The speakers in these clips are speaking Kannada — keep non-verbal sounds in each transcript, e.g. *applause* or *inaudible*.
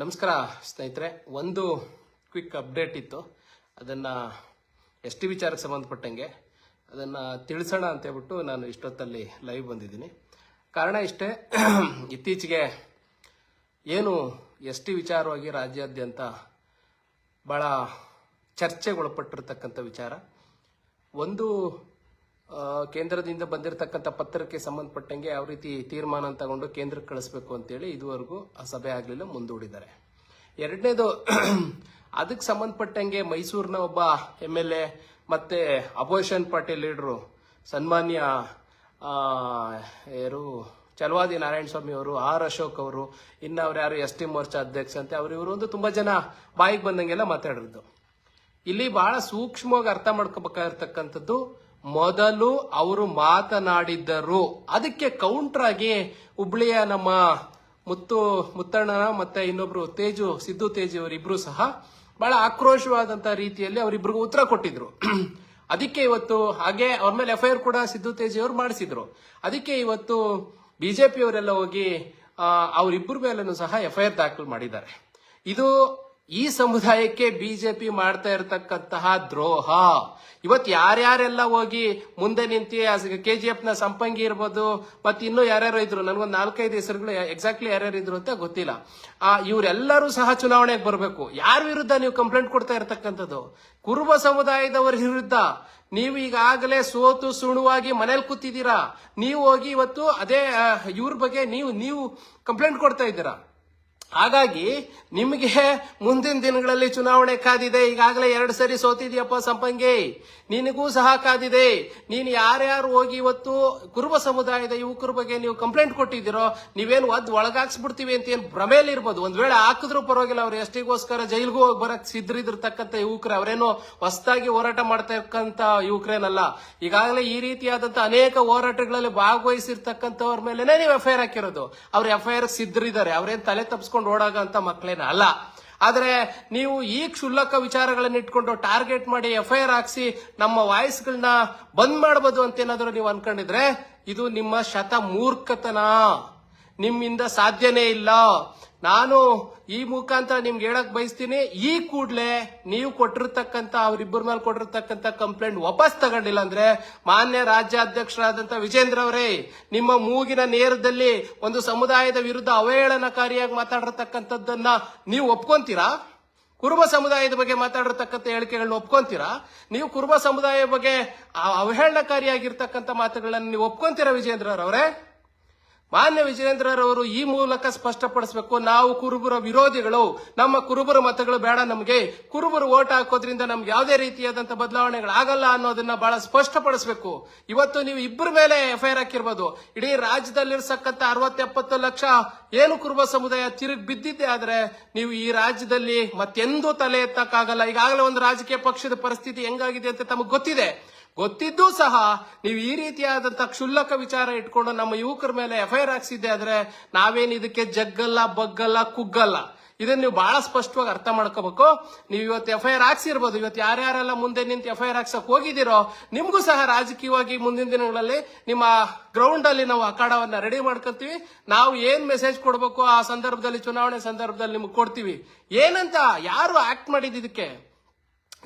ನಮಸ್ಕಾರ ಸ್ನೇಹಿತರೆ, ಒಂದು ಕ್ವಿಕ್ ಅಪ್ಡೇಟ್ ಇತ್ತು. ಅದನ್ನು ಎಸ್ ಟಿ ವಿಚಾರಕ್ಕೆ ಸಂಬಂಧಪಟ್ಟಂಗೆ ಅದನ್ನು ತಿಳಿಸೋಣ ಅಂತ ಹೇಳ್ಬಿಟ್ಟು ನಾನು ಇಷ್ಟೊತ್ತಲ್ಲಿ ಲೈವ್ ಬಂದಿದ್ದೀನಿ. ಕಾರಣ ಇಷ್ಟೇ, ಇತ್ತೀಚೆಗೆ ಏನು ಎಸ್ ಟಿ ವಿಚಾರವಾಗಿ ರಾಜ್ಯಾದ್ಯಂತ ಭಾಳ ಚರ್ಚೆಗೊಳಪಟ್ಟಿರ್ತಕ್ಕಂಥ ವಿಚಾರ. ಒಂದು ಕೇಂದ್ರದಿಂದ ಬಂದಿರತಕ್ಕಂಥ ಪತ್ರಕ್ಕೆ ಸಂಬಂಧಪಟ್ಟಂಗೆ ಯಾವ ರೀತಿ ತೀರ್ಮಾನ ತಗೊಂಡು ಕೇಂದ್ರಕ್ಕೆ ಕಳಿಸ್ಬೇಕು ಅಂತೇಳಿ ಇದುವರೆಗೂ ಆ ಸಭೆ ಆಗಲಿಲ್ಲ, ಮುಂದೂಡಿದ್ದಾರೆ. ಎರಡನೇದು, *clears throat* ಅದಕ್ಕೆ ಸಂಬಂಧಪಟ್ಟಂಗೆ ಮೈಸೂರಿನ ಒಬ್ಬ ಎಂ ಎಲ್ ಎ ಮತ್ತೆ ಅಪೋಸಿಷನ್ ಪಾರ್ಟಿ ಲೀಡರು ಸನ್ಮಾನ್ಯ ಯಾರು ಚಲವಾದಿ ನಾರಾಯಣ ಸ್ವಾಮಿ ಅವರು, ಆರ್ ಅಶೋಕ್ ಅವರು, ಇನ್ನು ಅವ್ರು ಯಾರು ಎಸ್ ಟಿ ಮೋರ್ಚಾ ಅಧ್ಯಕ್ಷ ಅಂತ, ಅವ್ರು ಇವರು ಒಂದು ತುಂಬಾ ಜನ ಬಾಯಿಗೆ ಬಂದಂಗೆಲ್ಲ ಮಾತಾಡಿರೋದು. ಇಲ್ಲಿ ಬಹಳ ಸೂಕ್ಷ್ಮವಾಗಿ ಅರ್ಥ ಮಾಡ್ಕೋಬೇಕಾಗಿರ್ತಕ್ಕಂಥದ್ದು ಮೊದಲು ಅವರು ಮಾತನಾಡಿದ್ದರು. ಅದಕ್ಕೆ ಕೌಂಟರ್ ಆಗಿ ಹುಬ್ಳಿಯ ನಮ್ಮ ಮುತ್ತು, ಮುತ್ತಣ್ಣನ ಮತ್ತೆ ಇನ್ನೊಬ್ರು ತೇಜು, ಸಿದ್ದು ತೇಜು ಅವರಿಬ್ರು ಸಹ ಬಹಳ ಆಕ್ರೋಶವಾದಂತಹ ರೀತಿಯಲ್ಲಿ ಅವರಿಬ್ರಿಗೂ ಉತ್ತರ ಕೊಟ್ಟಿದ್ರು. *clears throat* ಅದಕ್ಕೆ ಇವತ್ತು ಹಾಗೆ ಅವ್ರ ಮೇಲೆ ಎಫ್ ಕೂಡ ಸಿದ್ದು ತೇಜಿ ಅವರು ಮಾಡಿಸಿದ್ರು. ಅದಕ್ಕೆ ಇವತ್ತು ಬಿಜೆಪಿಯವರೆಲ್ಲ ಹೋಗಿ ಅವರಿಬ್ಬರ ಮೇಲೂ ಸಹ ಎಫ್ ಐ ಆರ್ ದಾಖಲು ಮಾಡಿದ್ದಾರೆ. ಇದು ಈ ಸಮುದಾಯಕ್ಕೆ ಬಿಜೆಪಿ ಮಾಡ್ತಾ ಇರತಕ್ಕಂತಹ ದ್ರೋಹ. ಇವತ್ತು ಯಾರ್ಯಾರೆಲ್ಲ ಹೋಗಿ ಮುಂದೆ ನಿಂತಿ ಕೆ ಜಿ ಎಫ್ನ ಸಂಪಂಗಿ ಇರ್ಬೋದು, ಮತ್ತೆ ಇನ್ನೂ ಯಾರ್ಯಾರು ಇದ್ರು, ನನಗೊಂದು ನಾಲ್ಕೈದು ಹೆಸರುಗಳು ಎಕ್ಸಾಕ್ಟ್ಲಿ ಯಾರ್ಯಾರು ಇದ್ರು ಅಂತ ಗೊತ್ತಿಲ್ಲ. ಆ, ಇವರೆಲ್ಲರೂ ಸಹ ಚುನಾವಣೆಗೆ ಬರಬೇಕು. ಯಾರ ವಿರುದ್ಧ ನೀವು ಕಂಪ್ಲೇಂಟ್ ಕೊಡ್ತಾ ಇರತಕ್ಕಂಥದ್ದು? ಕುರುಬ ಸಮುದಾಯದವರ ವಿರುದ್ಧ. ನೀವು ಈಗಾಗಲೇ ಸೋತು ಸುಣುವಾಗಿ ಮನೇಲಿ ಕೂತಿದ್ದೀರಾ? ನೀವು ಹೋಗಿ ಇವತ್ತು ಅದೇ ಇವ್ರ ಬಗ್ಗೆ ನೀವು ನೀವು ಕಂಪ್ಲೇಂಟ್ ಕೊಡ್ತಾ ಇದ್ದೀರಾ? ಹಾಗಾಗಿ ನಿಮಗೆ ಮುಂದಿನ ದಿನಗಳಲ್ಲಿ ಚುನಾವಣೆ ಕಾದಿದೆ. ಈಗಾಗಲೇ ಎರಡು ಸರಿ ಸೋತಿದ್ಯಪ್ಪ ಸಂಪಂಗಿ. ನಿನಗೂ ಸಹ ಕಾದಿದೆ. ನೀನು ಯಾರ್ಯಾರು ಹೋಗಿ ಇವತ್ತು ಕುರುಬ ಸಮುದಾಯದ ಯುವಕರ ಬಗ್ಗೆ ನೀವು ಕಂಪ್ಲೇಂಟ್ ಕೊಟ್ಟಿದ್ದೀರೋ, ನೀವೇನು ಒದ್ ಒಳಗಾಕ್ಸ್ಬಿಡ್ತೀವಿ ಅಂತ ಏನು ಭ್ರಮೇಲಿ ಇರ್ಬೋದು. ಒಂದ್ ವೇಳೆ ಹಾಕಿದ್ರು ಪರವಾಗಿಲ್ಲ, ಅವ್ರು ಎಷ್ಟಿಗೋಸ್ಕರ ಜೈಲ್ಗೂ ಹೋಗಿ ಬರಕ್ ಸಿದ್ರಿದಿರ್ತಕ್ಕಂಥ ಯುವಕರು, ಅವರೇನೋ ಹೊಸದಾಗಿ ಹೋರಾಟ ಮಾಡ್ತಾ ಇರ್ತಕ್ಕಂಥ ಯುವಕರೇನಲ್ಲ. ಈಗಾಗಲೇ ಈ ರೀತಿಯಾದಂತ ಅನೇಕ ಹೋರಾಟಗಳಲ್ಲಿ ಭಾಗವಹಿಸಿರ್ತಕ್ಕಂಥವ್ರ ಮೇಲೆನೆ ನೀವು ಎಫ್ ಐ ಆರ್ ಹಾಕಿರೋದು. ಅವ್ರ ಎಫ್ ಐ ಆರ್ ಸಿದ್ಧರಿದ್ದಾರೆ. ಅವ್ರೇನ್ ತಲೆ ತಪ್ಪಿಸ್ಕೊಂಡು ಓಡಾಗಂತ ಮಕ್ಕಳೇನ ಅಲ್ಲ. ಆದರೆ ನೀವು ಈ ಕ್ಷುಲ್ಲಕ ವಿಚಾರಗಳನ್ನ ಇಟ್ಕೊಂಡು ಟಾರ್ಗೆಟ್ ಮಾಡಿ ಎಫ್ ಐ ಆರ್ ಹಾಕ್ಸಿ ನಮ್ಮ ವಾಯ್ಸ್ಗಳನ್ನ ಬಂದ್ ಮಾಡಬಹುದು ಅಂತ ಏನಾದರೂ ನೀವು ಅನ್ಕೊಂಡಿದ್ರೆ ಇದು ನಿಮ್ಮ ಶತ ಮೂರ್ಖತನ ನಿಮ್ಮಿಂದ ಸಾಧ್ಯನೇ ಇಲ್ಲ. ನಾನು ಈ ಮುಖಾಂತರ ನಿಮ್ಗೆ ಹೇಳಕ್ ಬಯಸ್ತೀನಿ, ಈ ಕೂಡ್ಲೆ ನೀವು ಕೊಟ್ಟಿರ್ತಕ್ಕಂತ ಅವರಿಬ್ಬರ ಮೇಲೆ ಕೊಟ್ಟಿರ್ತಕ್ಕಂತ ಕಂಪ್ಲೇಂಟ್ ವಾಪಸ್ ತಗೊಂಡಿಲ್ಲ ಅಂದ್ರೆ ಮಾನ್ಯ ರಾಜ್ಯಾಧ್ಯಕ್ಷರಾದಂತ ವಿಜೇಂದ್ರ ಅವರೇ, ನಿಮ್ಮ ಮೂಗಿನ ನೇರದಲ್ಲಿ ಒಂದು ಸಮುದಾಯದ ವಿರುದ್ಧ ಅವಹೇಳನಕಾರಿಯಾಗಿ ಮಾತಾಡಿರ್ತಕ್ಕಂಥದ್ದನ್ನ ನೀವು ಒಪ್ಕೊಂತೀರಾ? ಕುರುಬ ಸಮುದಾಯದ ಬಗ್ಗೆ ಮಾತಾಡಿರ್ತಕ್ಕಂಥ ಹೇಳಿಕೆಗಳನ್ನ ಒಪ್ಕೊಂತೀರಾ? ನೀವು ಕುರುಬ ಸಮುದಾಯ ಬಗ್ಗೆ ಅವಹೇಳನಕಾರಿಯಾಗಿರ್ತಕ್ಕಂಥ ಮಾತುಗಳನ್ನ ನೀವು ಒಪ್ಕೊಂತೀರಾ ವಿಜೇಂದ್ರರವರೇ ಮಾನ್ಯ ವಿಜಯೇಂದ್ರರವರು ಈ ಮೂಲಕ ಸ್ಪಷ್ಟಪಡಿಸಬೇಕು, ನಾವು ಕುರುಬರ ವಿರೋಧಿಗಳು, ನಮ್ಮ ಕುರುಬರ ಮತಗಳು ಬೇಡ ನಮಗೆ. ಕುರುಬರು ಓಟ್ ಹಾಕೋದ್ರಿಂದ ನಮ್ಗೆ ಯಾವುದೇ ರೀತಿಯಾದಂತ ಬದಲಾವಣೆಗಳಾಗಲ್ಲ ಅನ್ನೋದನ್ನ ಬಹಳ ಸ್ಪಷ್ಟಪಡಿಸಬೇಕು. ಇವತ್ತು ನೀವು ಇಬ್ಬರ ಮೇಲೆ ಎಫ್ಐಆರ್ ಹಾಕಿರ್ಬೋದು. ಇಡೀ ರಾಜ್ಯದಲ್ಲಿರ್ತಕ್ಕಂಥ ಅರವತ್ತೆಪ್ಪತ್ತು ಲಕ್ಷ ಏನು ಕುರುಬ ಸಮುದಾಯ ತಿರುಗಿ ಬಿದ್ದಿದ್ದೆ ಆದ್ರೆ ನೀವು ಈ ರಾಜ್ಯದಲ್ಲಿ ಮತ್ತೆಂದೂ ತಲೆ ಎತ್ತಕ್ಕಾಗಲ್ಲ. ಈಗಾಗಲೇ ಒಂದು ರಾಜಕೀಯ ಪಕ್ಷದ ಪರಿಸ್ಥಿತಿ ಹೆಂಗಾಗಿದೆ ಅಂತ ತಮಗೆ ಗೊತ್ತಿದೆ. ಗೊತ್ತಿದ್ದೂ ಸಹ ನೀವು ಈ ರೀತಿಯಾದಂತ ಕ್ಷುಲ್ಲಕ ವಿಚಾರ ಇಟ್ಕೊಂಡು ನಮ್ಮ ಯುವಕರ ಮೇಲೆ ಎಫ್ಐಆರ್ ಹಾಕ್ಸಿದ್ದೆ ಆದ್ರೆ ನಾವೇನು ಇದಕ್ಕೆ ಜಗ್ಗಲ್ಲ, ಬಗ್ಗಲ್ಲ, ಕುಗ್ಗಲ್ಲ? ಇದನ್ನ ನೀವು ಬಹಳ ಸ್ಪಷ್ಟವಾಗಿ ಅರ್ಥ ಮಾಡ್ಕೋಬೇಕು. ನೀವು ಇವತ್ತು ಎಫ್ ಐ ಆರ್ ಹಾಕ್ಸಿರ್ಬೋದು. ಇವತ್ತು ಯಾರ್ಯಾರೆಲ್ಲ ಮುಂದೆ ನಿಂತು ಎಫ್ ಐ ಆರ್ ಹಾಕ್ಸಕ್ ಹೋಗಿದ್ದೀರೋ, ನಿಮಗೂ ಸಹ ರಾಜಕೀಯವಾಗಿ ಮುಂದಿನ ದಿನಗಳಲ್ಲಿ ನಿಮ್ಮ ಗ್ರೌಂಡ್ ಅಲ್ಲಿ ನಾವು ಅಖಾಡವನ್ನ ರೆಡಿ ಮಾಡ್ಕೊತೀವಿ ನಾವು ಏನ್ ಮೆಸೇಜ್ ಕೊಡ್ಬೇಕು ಆ ಸಂದರ್ಭದಲ್ಲಿ, ಚುನಾವಣೆ ಸಂದರ್ಭದಲ್ಲಿ ನಿಮ್ಗೆ ಕೊಡ್ತೀವಿ. ಏನಂತ ಯಾರು ಆಕ್ಟ್ ಮಾಡಿದ್ ಇದಕ್ಕೆ?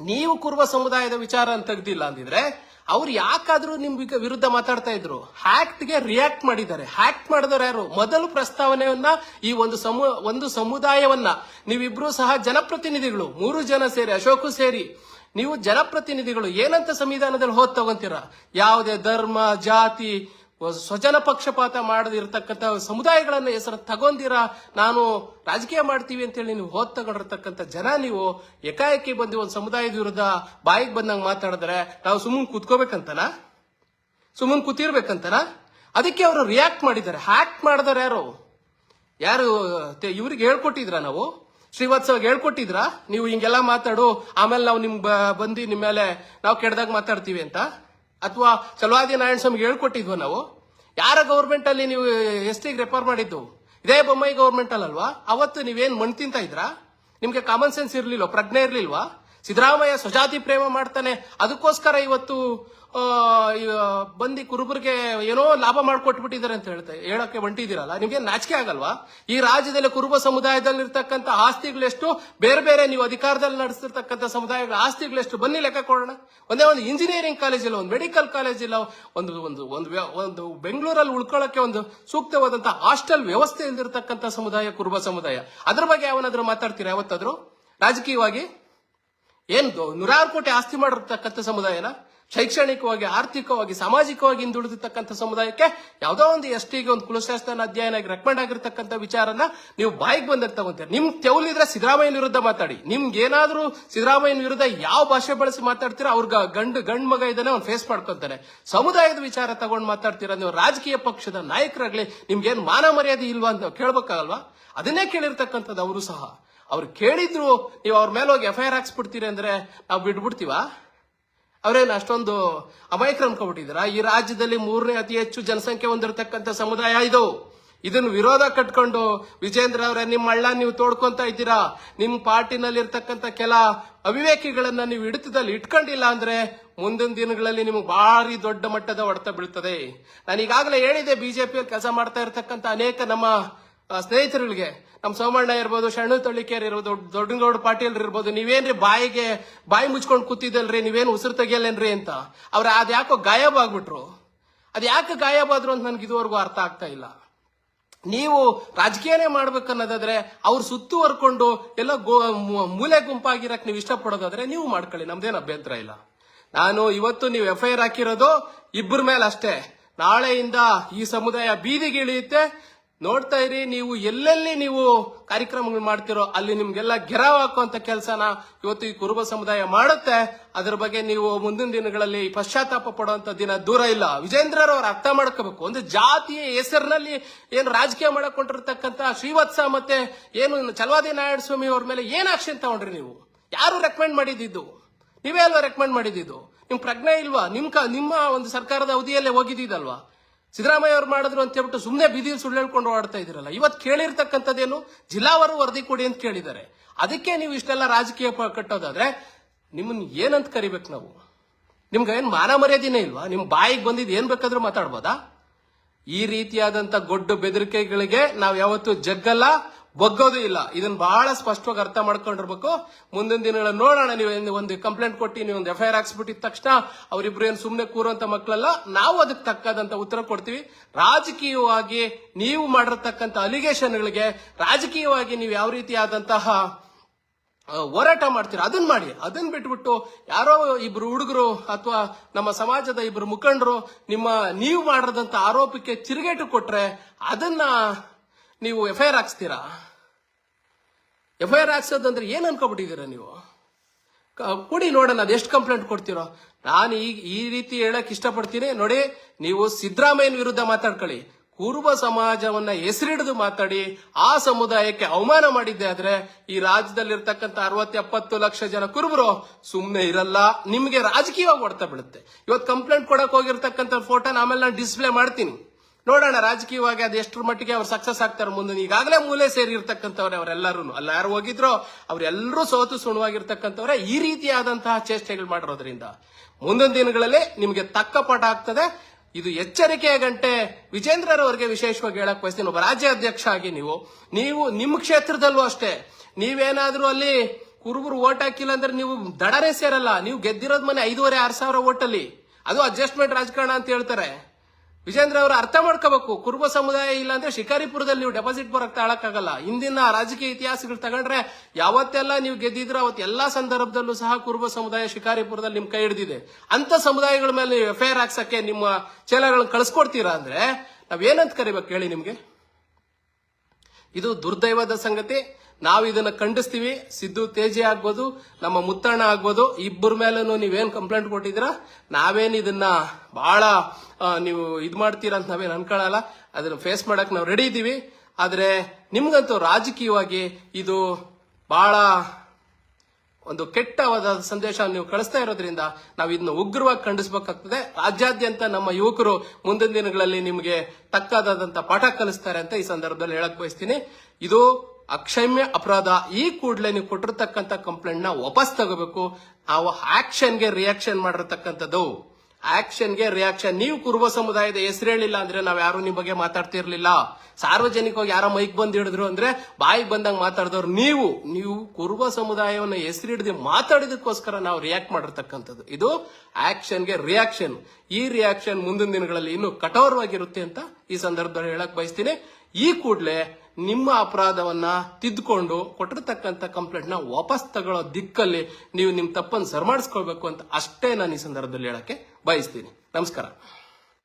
ನೀವು ಕುರುವ ಸಮುದಾಯದ ವಿಚಾರ ಅಂತ ತೆಗ್ದಿಲ್ಲ ಅಂದಿದ್ರೆ, ಅವ್ರು ಯಾಕಾದ್ರೂ ನಿಮ್ ವಿರುದ್ಧ ಮಾತಾಡ್ತಾ ಇದ್ರು. ಹ್ಯಾಕ್ಟ್ಗೆ ರಿಯಾಕ್ಟ್ ಮಾಡಿದ್ದಾರೆ. ಹ್ಯಾಕ್ಟ್ ಮಾಡಿದವರು ಯಾರು? ಮೊದಲು ಪ್ರಸ್ತಾವನೆಯನ್ನ ಈ ಒಂದು ಸಮು ಒಂದು ಸಮುದಾಯವನ್ನ ನೀವಿಬ್ರು ಸಹ ಜನಪ್ರತಿನಿಧಿಗಳು, ಮೂರು ಜನ ಸೇರಿ, ಅಶೋಕು ಸೇರಿ, ನೀವು ಜನಪ್ರತಿನಿಧಿಗಳು ಏನಂತ ಸಂವಿಧಾನದಲ್ಲಿ ಹೋದ್ ತಗೊಂತೀರಾ? ಯಾವುದೇ ಧರ್ಮ, ಜಾತಿ ಸ್ವಜನ ಪಕ್ಷಪಾತ ಮಾಡದಿರ್ತಕ್ಕಂಥ ಸಮುದಾಯಗಳನ್ನ ಹೆಸರು ತಗೊಂದಿರ ನಾನು ರಾಜಕೀಯ ಮಾಡ್ತೀವಿ ಅಂತೇಳಿ ನೀವು ಹೋದ್ ತಗೊಂಡಿರ್ತಕ್ಕಂಥ ಜನ ನೀವು, ಏಕಾಏಕಿ ಬಂದು ಒಂದು ಸಮುದಾಯದ ವಿರುದ್ಧ ಬಾಯಿಗೆ ಬಂದಂಗೆ ಮಾತಾಡಿದ್ರೆ ನಾವು ಸುಮ್ಮನೆ ಕೂತ್ಕೋಬೇಕಂತನಾ? ಸುಮ್ಮನೆ ಕೂತಿರ್ಬೇಕಂತನ? ಅದಕ್ಕೆ ಅವರು ರಿಯಾಕ್ಟ್ ಮಾಡಿದ್ದಾರೆ. ಹ್ಯಾಕ್ ಮಾಡಿದಾರೆ ಯಾರು? ಯಾರು ಇವ್ರಿಗೆ ಹೇಳ್ಕೊಟ್ಟಿದ್ರ ನಾವು? ಶ್ರೀವಾತ್ಸವ ಹೇಳ್ಕೊಟ್ಟಿದ್ರ? ನೀವು ಹಿಂಗೆಲ್ಲ ಮಾತಾಡು, ಆಮೇಲೆ ನಾವು ನಿಮ್ಗೆ ಬಂದು ನಿಮ್ಮ ಮೇಲೆ ನಾವು ಕೆಡ್ದಾಗ ಮಾತಾಡ್ತೀವಿ ಅಂತ? ಅಥವಾ ಚಲುವಾದಿ ನಾರಾಯಣ ಸ್ವಾಮಿಗೆ ಹೇಳ್ಕೊಟ್ಟಿದ್ವ ನಾವು? ಯಾರ ಗೌರ್ಮೆಂಟ್ ಅಲ್ಲಿ ನೀವು ಎಸ್ ಟಿಗೆ ರೆಫರ್ ಮಾಡಿದ್ದು? ಇದೇ ಬೊಮ್ಮಾಯಿ ಗೌರ್ಮೆಂಟ್ ಅಲ್ಲಲ್ವಾ? ಅವತ್ತು ನೀವೇನ್ ಮಣ್ ತಿಂತ ಇದ್ರಾ? ನಿಮ್ಗೆ ಕಾಮನ್ ಸೆನ್ಸ್ ಇರ್ಲಿಲ್ವಾ? ಪ್ರಜ್ಞೆ ಇರ್ಲಿಲ್ವಾ? ಸಿದ್ದರಾಮಯ್ಯ ಸ್ವಜಾತಿ ಪ್ರೇಮ ಮಾಡ್ತಾನೆ. ಅದಕ್ಕೋಸ್ಕರ ಇವತ್ತು ಬಂದು ಕುರುಬರಿಗೆ ಏನೋ ಲಾಭ ಮಾಡ್ಕೊಟ್ಬಿಟ್ಟಿದ್ದಾರೆ ಅಂತ ಹೇಳ್ತಾ ಹೇಳಕ್ಕೆ ಹೊಂಟಿದ್ದೀರಲ್ಲ? ನಿಮ್ಗೆ ನಾಚಿಕೆ ಆಗಲ್ವಾ? ಈ ರಾಜ್ಯದಲ್ಲಿ ಕುರುಬ ಸಮುದಾಯದಲ್ಲಿ ಇರ್ತಕ್ಕಂಥ ಆಸ್ತಿಗಳೆಷ್ಟು, ಬೇರೆ ಬೇರೆ ನೀವು ಅಧಿಕಾರದಲ್ಲಿ ನಡೆಸ್ತಿರ್ತಕ್ಕಂಥ ಸಮುದಾಯಗಳ ಆಸ್ತಿಗಳೆಷ್ಟು, ಬನ್ನಿ ಲೆಕ್ಕ ಕೊಡೋಣ. ಒಂದೇ ಒಂದು ಇಂಜಿನಿಯರಿಂಗ್ ಕಾಲೇಜ್ ಇಲ್ಲ, ಒಂದು ಮೆಡಿಕಲ್ ಕಾಲೇಜ್ ಇಲ್ಲ, ಒಂದು ಒಂದು ಒಂದು ಒಂದು ಬೆಂಗಳೂರಲ್ಲಿ ಉಳ್ಕೊಳ್ಳೋಕೆ ಒಂದು ಸೂಕ್ತವಾದಂತಹ ಹಾಸ್ಟೆಲ್ ವ್ಯವಸ್ಥೆ ಇಲ್ದಿರ್ತಕ್ಕಂಥ ಸಮುದಾಯ, ಕುರುಬ ಸಮುದಾಯ. ಅದ್ರ ಬಗ್ಗೆ ಯಾವನಾದ್ರೂ ಮಾತಾಡ್ತೀರಾ ಯಾವತ್ತಾದ್ರೂ? ರಾಜಕೀಯವಾಗಿ? ಏನ್ ನೂರಾರು ಕೋಟಿ ಆಸ್ತಿ ಮಾಡಿರ್ತಕ್ಕಂಥ ಸಮುದಾಯನ ಶೈಕ್ಷಣಿಕವಾಗಿ, ಆರ್ಥಿಕವಾಗಿ, ಸಾಮಾಜಿಕವಾಗಿ ಹಿಂದುಳಿದಿರ್ತಕ್ಕಂಥ ಸಮುದಾಯಕ್ಕೆ ಯಾವುದೋ ಒಂದು ಎಸ್ ಟಿಗೆ ಒಂದು ಕುಲಶಾಸ್ತ್ರನ ಅಧ್ಯಯನ ರೆಕಮೆಂಡ್ ಆಗಿರ್ತಕ್ಕಂಥ ವಿಚಾರನ ನೀವು ಬಾಯಿಗೆ ಬಂದಾಗ ತಗೊಂತೀರಿ. ನಿಮ್ ತೆವಲಿದ್ರೆ ಸಿದ್ದರಾಮಯ್ಯನ ವಿರುದ್ಧ ಮಾತಾಡಿ. ನಿಮ್ಗೆ ಏನಾದ್ರೂ ಸಿದ್ದರಾಮಯ್ಯನ ವಿರುದ್ಧ ಯಾವ ಭಾಷೆ ಬಳಸಿ ಮಾತಾಡ್ತೀರಾ ಅವ್ರ ಗಂಡು, ಗಂಡ್ ಮಗ ಇದನ್ನೇ ಅವ್ನು ಫೇಸ್ ಮಾಡ್ಕೊತಾನೆ. ಸಮುದಾಯದ ವಿಚಾರ ತಗೊಂಡು ಮಾತಾಡ್ತೀರಾ ನೀವು ರಾಜಕೀಯ ಪಕ್ಷದ ನಾಯಕರಾಗ್ಲಿ ನಿಮ್ಗೇನು ಮಾನ ಮರ್ಯಾದೆ ಇಲ್ವಾ ಅಂತ ಕೇಳ್ಬೇಕಾಗಲ್ವಾ ಅದನ್ನೇ ಕೇಳಿರ್ತಕ್ಕಂಥದ್ದು ಅವರು ಸಹ. ಅವ್ರು ಕೇಳಿದ್ರು, ನೀವು ಅವ್ರ ಮೇಲೆ ಹೋಗಿ ಎಫ್ ಐ ಆರ್ ಹಾಕ್ಸ್ಬಿಡ್ತೀರಿ ಅಂದ್ರೆ ನಾವು ಬಿಟ್ಬಿಡ್ತೀವಾ ಅವರೇನು ಅಷ್ಟೊಂದು ಅಮಾಯಕರು ಅನ್ಕೊಬಿಟ್ಟಿದ್ದೀರಾ ಈ ರಾಜ್ಯದಲ್ಲಿ ಮೂರನೇ ಅತಿ ಹೆಚ್ಚು ಜನಸಂಖ್ಯೆ ಹೊಂದಿರತಕ್ಕಂಥ ಸಮುದಾಯ ಇದು. ಇದನ್ನ ವಿರೋಧ ಕಟ್ಕೊಂಡು, ವಿಜೇಂದ್ರ ಅವರೇ, ನಿಮ್ಮ ಹಳ್ಳ ನೀವು ತೋಡ್ಕೊಂತ ಇದ್ದೀರಾ? ನಿಮ್ಮ ಪಾರ್ಟಿನಲ್ಲಿ ಇರ್ತಕ್ಕಂಥ ಕೆಲ ಅವಿವೇಕಿಗಳನ್ನ ನೀವು ಹಿಡಿತದಲ್ಲಿ ಇಟ್ಕೊಂಡಿಲ್ಲ ಅಂದ್ರೆ ಮುಂದಿನ ದಿನಗಳಲ್ಲಿ ನಿಮಗೆ ಭಾರಿ ದೊಡ್ಡ ಮಟ್ಟದ ಹೊಡೆತ ಬೀಳ್ತದೆ. ನಾನು ಈಗಾಗಲೇ ಹೇಳಿದೆ ಬಿಜೆಪಿಯಲ್ಲಿ ಕೆಲಸ ಮಾಡ್ತಾ ಇರತಕ್ಕಂಥ ಅನೇಕ ನಮ್ಮ ಸ್ನೇಹಿತರುಗಳಿಗೆ, ನಮ್ಮ ಸೋಮಣ್ಣ ಇರ್ಬೋದು ಶಣ್ಣು ತಳ್ಳಿಕೇರ್ ಇರ್ಬೋದು ದೊಡ್ಡಗೌಡ ಪಾಟೀಲ್ ಇರ್ಬೋದು, ನೀವೇನ್ರಿ ಬಾಯಿಗೆ, ಬಾಯಿ ಮುಚ್ಕೊಂಡು ಕೂತಿದ್ದಲ್ರಿ, ನೀವೇನು ಉಸಿರು ತೆಗಿಯಲ್ಲೇನ್ರಿ ಅಂತ. ಅವ್ರ ಅದ್ಯಾಕೋ ಗಾಯಬ್ ಆಗ್ಬಿಟ್ರು? ಅದ್ ಯಾಕೆ ಗಾಯಬಾದ್ರು ಅಂತ ನನ್ಗೆ ಇದುವರೆಗೂ ಅರ್ಥ ಆಗ್ತಾ ಇಲ್ಲ. ನೀವು ರಾಜಕೀಯನೇ ಮಾಡ್ಬೇಕನ್ನೋದಾದ್ರೆ, ಅವ್ರು ಸುತ್ತುವರ್ಕೊಂಡು ಎಲ್ಲ ಗೋ- ಮೂಲೆ ಗುಂಪಾಗಿರಕ್ ನೀವು ಇಷ್ಟಪಡೋದಾದ್ರೆ ನೀವು ಮಾಡ್ಕೊಳ್ಳಿ, ನಮ್ದೇನು ಅಭ್ಯಂತರ ಇಲ್ಲ. ನಾನು ಇವತ್ತು ನೀವು ಎಫ್ ಐ ಆರ್ ಹಾಕಿರೋದು ಇಬ್ಬರ ಮೇಲೆ ಅಷ್ಟೇ ನಾಳೆಯಿಂದ ಈ ಸಮುದಾಯ ಬೀದಿಗೆ ಇಳಿಯುತ್ತೆ ನೋಡ್ತಾ ಇರಿ, ನೀವು ಎಲ್ಲೆಲ್ಲಿ ನೀವು ಕಾರ್ಯಕ್ರಮಗಳು ಮಾಡ್ತಿರೋ, ಅಲ್ಲಿ ನಿಮ್ಗೆಲ್ಲ ಗೆರಾವ್ ಹಾಕುವಂತ ಕೆಲಸನ ಇವತ್ತು ಈ ಕುರುಬ ಸಮುದಾಯ ಮಾಡುತ್ತೆ. ಅದ್ರ ಬಗ್ಗೆ ನೀವು ಮುಂದಿನ ದಿನಗಳಲ್ಲಿ ಪಶ್ಚಾತ್ತಾಪ ಪಡುವಂತ ದಿನ ದೂರ ಇಲ್ಲ. ವಿಜೇಂದ್ರರವ್ರು ಅರ್ಥ ಮಾಡ್ಕೋಬೇಕು. ಒಂದು ಜಾತಿಯ ಹೆಸರಿನಲ್ಲಿ ಏನು ರಾಜಕೀಯ ಮಾಡಿಕೊಂಡಿರ್ತಕ್ಕಂತ ಶ್ರೀವತ್ಸ ಮತ್ತೆ ಏನು ಚಲವಾದಿ ನಾರಾಯಣ ಸ್ವಾಮಿ ಅವ್ರ ಮೇಲೆ ಏನ್ ಆಕ್ಷನ್ ತಗೊಂಡ್ರಿ ನೀವು? ಯಾರು ರೆಕಮೆಂಡ್ ಮಾಡಿದ್ದು ನೀವೇ ಅಲ್ವಾ ರೆಕಮೆಂಡ್ ಮಾಡಿದ್ದು ನಿಮ್ ಪ್ರಜ್ಞೆ ಇಲ್ವಾ? ನಿಮ್ ನಿಮ್ಮ ಒಂದು ಸರ್ಕಾರದ ಅವಧಿಯಲ್ಲೇ ಹೋಗಿದ್ದೀದಲ್ವಾ ಸಿದ್ದರಾಮಯ್ಯ ಅವ್ರು ಮಾಡಿದ್ರು ಅಂತ ಹೇಳ್ಬಿಟ್ಟು ಸುಮ್ಮನೆ ಬೀದಿ ಸುಳ್ಳು ಹೇಳ್ಕೊಂಡು ಓಡಾಡ್ತಾ ಇದ್ದೀರಲ್ಲ. ಇವತ್ತು ಕೇಳಿರ್ತಕ್ಕಂಥದ್ದೇನು? ಜಿಲ್ಲಾವರು ವರದಿ ಕೊಡಿ ಅಂತ ಕೇಳಿದ್ದಾರೆ. ಅದಕ್ಕೆ ನೀವು ಇಷ್ಟೆಲ್ಲ ರಾಜಕೀಯ ಕಟ್ಟೋದಾದ್ರೆ ನಿಮ್ಮನ್ನ ಏನಂತ ಕರಿಬೇಕು ನಾವು? ನಿಮ್ಗೆ ಏನು ಮಾನ ಮರ್ಯಾದಿನೇ ಇಲ್ವಾ? ನಿಮ್ಮ ಬಾಯಿಗೆ ಬಂದಿದ್ದು ಏನು ಬೇಕಾದ್ರೂ ಮಾತಾಡ್ಬೋದಾ? ಈ ರೀತಿಯಾದಂತ ಗೊಡ್ಡು ಬೆದರಿಕೆಗಳಿಗೆ ನಾವು ಯಾವತ್ತೂ ಜಗ್ಗಲ್ಲ. ಬಗ್ಗೋದು ಇಲ್ಲ. ಇದನ್ನ ಬಹಳ ಸ್ಪಷ್ಟವಾಗಿ ಅರ್ಥ ಮಾಡ್ಕೊಂಡಿರ್ಬೇಕು. ಮುಂದಿನ ದಿನಗಳಲ್ಲಿ ನೋಡೋಣ. ನೀವು ಒಂದು ಕಂಪ್ಲೇಂಟ್ ಕೊಟ್ಟು, ನೀವು ಒಂದು ಎಫ್ ಐ ಆರ್ ಹಾಕ್ಸ್ಬಿಟ್ಟಿದ ತಕ್ಷಣ ಅವರಿಬ್ರು ಏನು ಸುಮ್ಮನೆ ಕೂರುವಂತ ಮಕ್ಕಳಲ್ಲ ನಾವು ಅದಕ್ಕೆ ತಕ್ಕದಂತ ಉತ್ತರ ಕೊಡ್ತೀವಿ. ರಾಜಕೀಯವಾಗಿ ನೀವು ಮಾಡಿರ್ತಕ್ಕಂಥ ಅಲಿಗೇಷನ್ಗಳಿಗೆ ರಾಜಕೀಯವಾಗಿ ನೀವು ಯಾವ ರೀತಿಯಾದಂತಹ ಹೋರಾಟ ಮಾಡ್ತೀರಾ ಅದನ್ನ ಮಾಡಿ. ಅದನ್ನ ಬಿಟ್ಬಿಟ್ಟು ಯಾರೋ ಇಬ್ರು ಹುಡುಗರು ಅಥವಾ ನಮ್ಮ ಸಮಾಜದ ಇಬ್ರು ಮುಖಂಡರು ನಿಮ್ಮ ನೀವು ಮಾಡಿದಂತ ಆರೋಪಕ್ಕೆ ತಿರುಗೇಟು ಕೊಟ್ರೆ ಅದನ್ನ ನೀವು ಎಫ್ ಐ ಆರ್ ಹಾಕ್ಸ್ತೀರಾ? ಎಫ್ ಐ ಆರ್ ಹಾಕ್ಸೋದಂದ್ರೆ ಏನು ಅನ್ಕೊಬಿಟ್ಟಿದ್ದೀರಾ ನೀವು? ಕೊಡಿ ನೋಡೋಣ ಅದೆಷ್ಟು ಕಂಪ್ಲೇಂಟ್ ಕೊಡ್ತೀರೋ. ನಾನು ಈಗ ಈ ರೀತಿ ಹೇಳಕ್ ಇಷ್ಟಪಡ್ತೀನಿ. ನೋಡಿ, ನೀವು ಸಿದ್ದರಾಮಯ್ಯನ ವಿರುದ್ಧ ಮಾತಾಡ್ಕೊಳ್ಳಿ. ಕುರುಬ ಸಮಾಜವನ್ನ ಹೆಸರಿಡಿದು ಮಾತಾಡಿ, ಆ ಸಮುದಾಯಕ್ಕೆ ಅವಮಾನ ಮಾಡಿದ್ದೆ ಆದ್ರೆ, ಈ ರಾಜ್ಯದಲ್ಲಿರ್ತಕ್ಕಂಥ ಅರವತ್ತು ಎಪ್ಪತ್ತು ಲಕ್ಷ ಜನ ಕುರುಬರು ಸುಮ್ಮನೆ ಇರಲ್ಲ, ನಿಮ್ಗೆ ರಾಜಕೀಯವಾಗಿ ಹೊಡ್ತಾ ಬೀಳುತ್ತೆ. ಇವತ್ತು ಕಂಪ್ಲೇಂಟ್ ಕೊಡಕ್ ಹೋಗಿರ್ತಕ್ಕಂಥ ಫೋಟೋನ ಆಮೇಲೆ ನಾನು ಡಿಸ್ಪ್ಲೇ ಮಾಡ್ತೀನಿ. ನೋಡೋಣ, ರಾಜಕೀಯವಾಗಿ ಅದು ಎಷ್ಟರ ಮಟ್ಟಿಗೆ ಅವ್ರು ಸಕ್ಸಸ್ ಆಗ್ತಾರೆ ಮುಂದೆ. ಈಗಾಗಲೇ ಮೂಲೆ ಸೇರಿರ್ತಕ್ಕಂಥವ್ರೆ ಅವರೆಲ್ಲರೂ ಅಲ್ಲ, ಯಾರು ಹೋಗಿದ್ರೋ ಅವರೆಲ್ಲರೂ ಸೋತು ಸುಣವಾಗಿರ್ತಕ್ಕಂಥವ್ರೆ ಈ ರೀತಿಯಾದಂತಹ ಚೇಷ್ಟೆಗಳು ಮಾಡಿರೋದ್ರಿಂದ. ಮುಂದಿನ ದಿನಗಳಲ್ಲಿ ನಿಮಗೆ ತಕ್ಕ ಪಾಠ ಆಗ್ತದೆ. ಇದು ಎಚ್ಚರಿಕೆಯ ಗಂಟೆ. ವಿಜೇಂದ್ರರವರಿಗೆ ವಿಶೇಷವಾಗಿ ಹೇಳಕ್ ಬಯಸ್ತೀನಿ. ಒಬ್ಬ ರಾಜ್ಯ ಅಧ್ಯಕ್ಷ ಆಗಿ ನೀವು. ನೀವು ನಿಮ್ಮ ಕ್ಷೇತ್ರದಲ್ಲೂ ಅಷ್ಟೇ. ನೀವೇನಾದ್ರೂ ಅಲ್ಲಿ ಕುರುಬರು ಓಟ್ ಹಾಕಿಲ್ಲ ಅಂದ್ರೆ ನೀವು ದಡನೇ ಸೇರಲ್ಲ. ನೀವು ಗೆದ್ದಿರೋದ್ ಮನೆ ಐದೂವರೆ, ಆರು ಸಾವಿರ ಓಟಲ್ಲಿ. ಅದು ಅಡ್ಜಸ್ಟ್ಮೆಂಟ್ ರಾಜಕಾರಣ ಅಂತ ಹೇಳ್ತಾರೆ. ವಿಜೇಂದ್ರ ಅವರು ಅರ್ಥ ಮಾಡ್ಕೋಬೇಕು. ಕುರುಬ ಸಮುದಾಯ ಇಲ್ಲ ಅಂದ್ರೆ ಶಿಕಾರಿಪುರದಲ್ಲಿ ನೀವು ಡೆಪಾಸಿಟ್ ಬರಕ್ ತಾಳಕ್ಕಾಗಲ್ಲ. ಹಿಂದಿನ ರಾಜಕೀಯ ಇತಿಹಾಸಗಳು ತಗೊಂಡ್ರೆ ಯಾವತ್ತೆಲ್ಲ ನೀವು ಗೆದ್ದಿದ್ರು ಅವತ್ತು ಎಲ್ಲಾ ಸಂದರ್ಭದಲ್ಲೂ ಸಹ ಕುರುಬ ಸಮುದಾಯ ಶಿಕಾರಿಪುರದಲ್ಲಿ ನಿಮ್ ಕೈ ಹಿಡಿದಿದೆ. ಅಂತ ಸಮುದಾಯಗಳ ಮೇಲೆ ಎಫ್ ಐ ಹಾಕ್ಸಕ್ಕೆ ನಿಮ್ಮ ಚೇಲಗಳನ್ನ ಕಳ್ಸಿಕೊಡ್ತೀರಾ ಅಂದ್ರೆ ನಾವೇನಂತ ಕರಿಬೇಕು ಹೇಳಿ ನಿಮ್ಗೆ? ಇದು ದುರ್ದೈವದ ಸಂಗತಿ. ನಾವು ಇದನ್ನ ಖಂಡಿಸ್ತೀವಿ. ಸಿದ್ದು ತೇಜಿ ಆಗ್ಬೋದು, ನಮ್ಮ ಮುತ್ತಣ್ಣ ಆಗ್ಬೋದು, ಇಬ್ಬರ ಮೇಲೂ ನೀವೇನ್ ಕಂಪ್ಲೇಂಟ್ ಕೊಟ್ಟಿದ್ದೀರಾ? ನಾವೇನು ಇದನ್ನ ಬಹಳ ನೀವು ಇದು ಮಾಡ್ತೀರಾ ಅಂತ ನಾವೇನ್ ಅನ್ಕೊಳ್ಳಲ್ಲ. ಅದನ್ನ ಫೇಸ್ ಮಾಡಕ್ ನಾವು ರೆಡಿ ಇದ್ದೀವಿ ಆದರೆ ನಿಮ್ಗಂತೂ ರಾಜಕೀಯವಾಗಿ ಇದು ಬಹಳ ಒಂದು ಕೆಟ್ಟವಾದ ಸಂದೇಶ ನೀವು ಕಳಿಸ್ತಾ ಇರೋದ್ರಿಂದ ನಾವು ಇದನ್ನು ಉಗ್ರವಾಗಿ ಖಂಡಿಸಬೇಕಾಗ್ತದೆ. ರಾಜ್ಯಾದ್ಯಂತ ನಮ್ಮ ಯುವಕರು ಮುಂದಿನ ದಿನಗಳಲ್ಲಿ ನಿಮಗೆ ತಕ್ಕದಾದಂತ ಪಾಠ ಕಲಿಸ್ತಾರೆ ಅಂತ ಈ ಸಂದರ್ಭದಲ್ಲಿ ಹೇಳಕ್ ಬಯಸ್ತೀನಿ. ಇದು ಅಕ್ಷಮ್ಯ ಅಪರಾಧ. ಈ ಕೂಡಲೇ ನೀವು ಕೊಟ್ಟಿರ್ತಕ್ಕಂಥ ಕಂಪ್ಲೇಂಟ್ನ ವಾಪಸ್ ತಗೋಬೇಕು. ನಾವು ಆಕ್ಷನ್ಗೆ ರಿಯಾಕ್ಷನ್ ಮಾಡಿರ್ತಕ್ಕಂಥದ್ದು. ಆಕ್ಷನ್ಗೆ ರಿಯಾಕ್ಷನ್ ನೀವು ಕುರುಬ ಸಮುದಾಯದ ಹೆಸರು ಹೇಳಿಲ್ಲ ಅಂದ್ರೆ ನಾವ್ ಯಾರು ನಿಮ್ ಬಗ್ಗೆ ಮಾತಾಡ್ತಿರ್ಲಿಲ್ಲ. ಸಾರ್ವಜನಿಕವಾಗಿ ಯಾರೋ ಮೈಕ್ ಬಂದ್ ಹಿಡಿದ್ರು ಅಂದ್ರೆ ಬಾಯಿಗೆ ಬಂದಂಗ ಮಾತಾಡಿದವ್ರು ನೀವು. ನೀವು ಕುರುಬ ಸಮುದಾಯವನ್ನು ಹೆಸರು ಹಿಡಿದು ಮಾತಾಡಿದಕ್ಕೋಸ್ಕರ ನಾವು ರಿಯಾಕ್ಟ್ ಮಾಡಿರ್ತಕ್ಕಂಥದ್ದು. ಇದು ಆಕ್ಷನ್ಗೆ ರಿಯಾಕ್ಷನ್ ಈ ರಿಯಾಕ್ಷನ್ ಮುಂದಿನ ದಿನಗಳಲ್ಲಿ ಇನ್ನು ಕಠೋರವಾಗಿರುತ್ತೆ ಅಂತ ಈ ಸಂದರ್ಭದಲ್ಲಿ ಹೇಳಕ್ ಬಯಸ್ತೀನಿ. ಈ ಕೂಡಲೇ ನಿಮ್ಮ ಅಪರಾಧವನ್ನ ತಿದ್ದುಕೊಂಡು ಕೊಟ್ಟಿರ್ತಕ್ಕಂಥ ಕಂಪ್ಲೇಂಟ್ನ ವಾಪಸ್ ತಗೊಳ್ಳೋ ದಿಕ್ಕಲ್ಲಿ ನೀವು ನಿಮ್ ತಪ್ಪನ್ನು ಸರಿಮಾಡಿಸ್ಕೊಳ್ಬೇಕು ಅಂತ ಅಷ್ಟೇ ನಾನು ಈ ಸಂದರ್ಭದಲ್ಲಿ ಹೇಳಕ್ಕೆ ಬಯಸ್ತೀನಿ. ನಮಸ್ಕಾರ.